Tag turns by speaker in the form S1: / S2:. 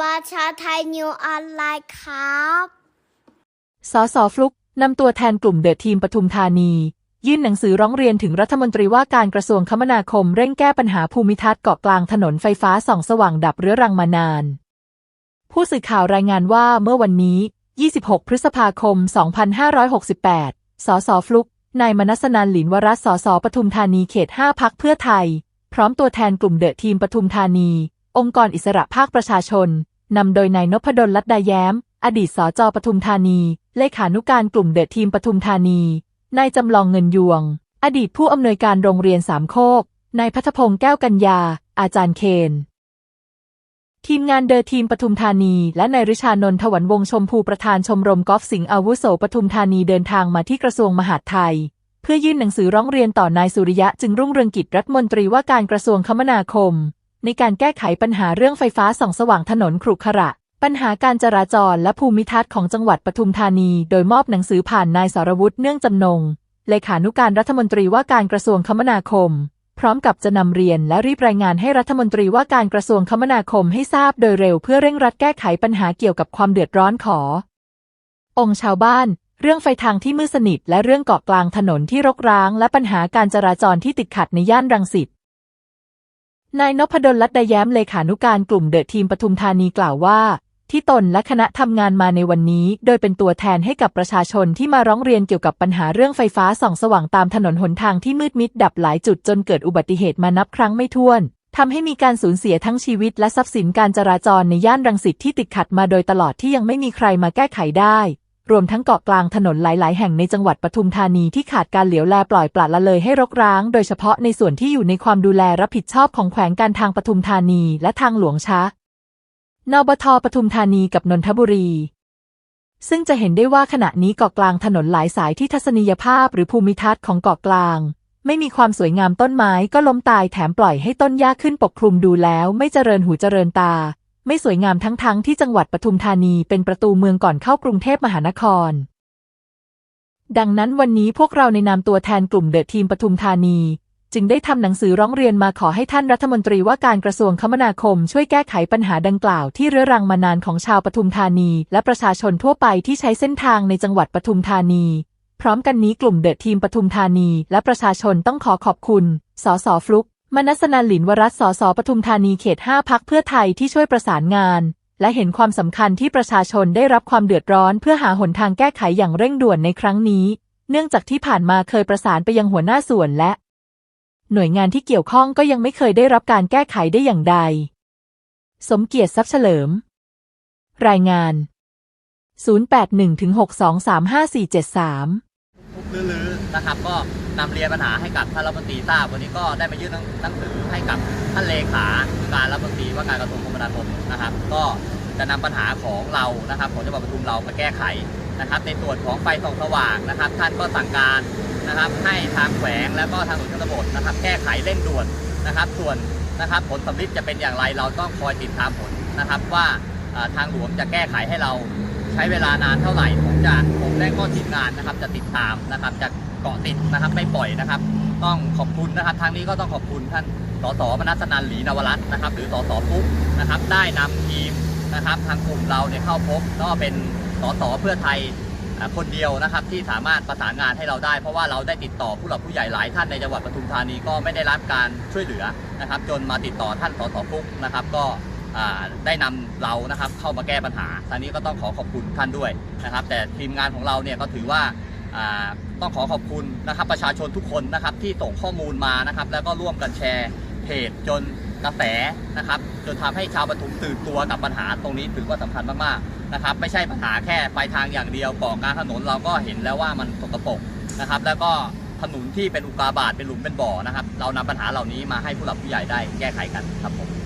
S1: ประชาไทยนิวออนไลน์ครับ
S2: สสฟลุกนำตัวแทนกลุ่มเดอะทีมปทุมธานี ยื่นหนังสือร้องเรียนถึงรัฐมนตรีว่าการกระทรวงคมนาคมเร่งแก้ปัญหาภูมิทัศน์เกาะกลางถนนไฟฟ้าส่องสว่างดับเรื้อรังมานาน ผู้สื่อข่าวรายงานว่าเมื่อวันนี้ 26 พฤษภาคม 2568 สสฟลุก นายมนัสนันหลินวรัตน์สสปทุมธานีเขต 5 พักเพื่อไทย พร้อมตัวแทนกลุ่มเดอะทีมปทุมธานี องค์กรอิสระภาคประชาชน นำโดยนายนพดลลัดดาแย้ม อดีตสจปทุมธานี เลขานุการกลุ่มเดอะทีมปทุมธานี นายจำลองเงินยวง อดีตผู้อำนวยการโรงเรียนสามโคก นายพัฒพงษ์แก้วกัญญา อาจารย์เคน ทีมงานเดอะทีมปทุมธานี และนายริชานนทวันวงศ์ชมพูประธานชมรมกอล์ฟสิงห์อาวุโสปทุมธานีเดินทางมาที่กระทรวงมหาดไทยเพื่อยื่นหนังสือร้องเรียนต่อนายสุริยะจึงรุ่งเรืองกิจรัฐมนตรีว่าการกระทรวงคมนาคม ในการแก้ไขปัญหาเรื่องไฟฟ้าส่องสว่างถนนขรุขระ ปัญหาการจราจรและภูมิทัศน์ของจังหวัดปทุมธานี โดยมอบหนังสือผ่านนายสรวุฒิเนื่องจำนง เลขานุการรัฐมนตรีว่าการกระทรวงคมนาคม พร้อมกับจะนำเรียนและรีบรายงานให้รัฐมนตรีว่าการกระทรวงคมนาคมให้ทราบโดยเร็วเพื่อเร่งรัดแก้ไขปัญหาเกี่ยวกับความเดือดร้อนขอ องค์ชาวบ้านเรื่องไฟทางที่มืดสนิทและเรื่องเกาะกลางถนนที่รกร้าง และปัญหาการจราจรที่ติดขัดในย่านรังสิต นายนพดลลัดดแย้มเลขานุการกลุ่มเดอะทีมปทุมธานีกล่าวว่า ที่ตนและคณะทำงานมาในวันนี้ โดยเป็นตัวแทนให้กับประชาชนที่มาร้องเรียนเกี่ยวกับปัญหาเรื่องไฟฟ้าส่องสว่างตามถนนหนทางที่มืดมิดดับหลายจุดจนเกิดอุบัติเหตุมานับครั้งไม่ถ้วนทำให้มีการสูญเสียทั้งชีวิตและทรัพย์สินการจราจรในย่านรังสิตที่ติดขัดมาโดยตลอดที่ยังไม่มีใครมาแก้ไขได้ รวมทั้งเกาะกลางถนนหลาย ๆ แห่งในจังหวัดปทุมธานีที่ขาดการเหลียวแลปล่อยปละละเลยให้รกร้าง โดยเฉพาะในส่วนที่อยู่ในความดูแลรับผิดชอบของแขวงการทางปทุมธานีและทางหลวงช้านบทปทุมธานีกับนนทบุรี ซึ่งจะเห็นได้ว่าขณะนี้เกาะกลางถนนหลายสายที่ทัศนียภาพหรือภูมิทัศน์ของเกาะกลาง ไม่มีความสวยงามต้นไม้ก็ล้มตายแถมปล่อยให้ต้นหญ้าขึ้นปกคลุมดูแล้วไม่เจริญหูเจริญตา ไม่สวยงามทั้งๆทที่จังหวัดปทุมธานีเป็นประตูเมืองก่อนเข้ากรุงเทพมหานคร ดังนั้นวันนี้พวกเราในนามตัวแทนกลุ่มเดอะทีมปทุมธานี จึงได้ทำหนังสือร้องเรียนมาขอให้ท่านรัฐมนตรีว่าการกระทรวงคมนาคม ช่วยแก้ไขปัญหาดังกล่าวที่เรื้อรังมานานของชาวปทุมธานี และประชาชนทั่วไปที่ใช้เส้นทางในจังหวัดปทุมธานี พร้อมกันนี้กลุ่มเดอะทีมปทุมธานี และประชาชนต้องขอขอบคุณ สสฟลุก มนัสนันหลินวรัตน์สสปทุมธานีเขต 5 พักเพื่อไทยที่ช่วยประสานงาน และเห็นความสำคัญที่ประชาชนได้รับความเดือดร้อนเพื่อหาหนทางแก้ไขอย่างเร่งด่วนในครั้งนี้ เนื่องจากที่ผ่านมาเคยประสานไปยังหัวหน้าส่วนและ หน่วยงานที่เกี่ยวข้องก็ยังไม่เคยได้รับการแก้ไขได้อย่างใด สมเกียรติทรัพย์เฉลิม รายงาน 0816235473
S3: ทุกลื้อๆนะครับก็ นำเรียนปัญหาให้กับท่านรัฐมนตรีทราบ วันนี้ก็ได้มายื่นหนังสือให้กับท่านเลขาการรัฐมนตรีว่าการกระทรวงคมนาคมนะครับ ก็จะนำปัญหาของเรานะครับของจังหวัดปทุมเรามาแก้ไขนะครับ ในส่วนของไฟส่องสว่างนะครับ ท่านก็สั่งการนะครับให้ทางแขวงแล้วก็ทางหน่วยชนบทนะครับ แก้ไขเร่งด่วนนะครับ ส่วนนะครับผลสำลิดจะเป็นอย่างไรเราต้องคอยติดตามผลนะครับ ว่าทางหลวงจะแก้ไขให้เราใช้เวลานานเท่าไหร่ผมจะผมและก็ทีมงานนะครับจะติดตามนะครับจะ เกาะติดนะครับไม่ปล่อยนะครับ ต้องขอบคุณนะครับทางนี้ก็ต้องขอบคุณท่านสสมนัสนันหลีนวรัตน์นะครับหรือสสปุ๊กนะครับได้นำทีมนะครับทางกลุ่มเราเนี่ยเข้าพบก็เป็นสสเพื่อไทยคนเดียวนะครับที่สามารถประสานงานให้เราได้ เพราะว่าเราได้ติดต่อผู้หลักผู้ใหญ่หลายท่านในจังหวัดปทุมธานีก็ไม่ได้รับการช่วยเหลือนะครับ จนมาติดต่อท่านสสปุ๊กนะครับก็ได้นำเรานะครับเข้ามาแก้ปัญหาทางนี้ก็ต้องขอขอบคุณท่านด้วยนะครับ แต่ทีมงานของเราเนี่ยก็ถือว่า ต้องขอขอบคุณนะครับประชาชนทุกคนนะครับที่ส่งข้อมูลมานะครับ แล้วก็ร่วมกันแชร์เพจจนกระแสนะครับ จนทำให้ชาวปทุมตื่นตัวกับปัญหาตรงนี้ถือว่าสำคัญมากๆนะครับ ไม่ใช่ปัญหาแค่ปลายทางอย่างเดียวกาะกลางถนนเราก็เห็นแล้วว่ามันสกปรกนะครับ แล้วก็ถนนที่เป็นอุกาบาตเป็นหลุมเป็นบ่อนะครับ เรานำปัญหาเหล่านี้มาให้ผู้หลักผู้ใหญ่ได้แก้ไขกันครับผม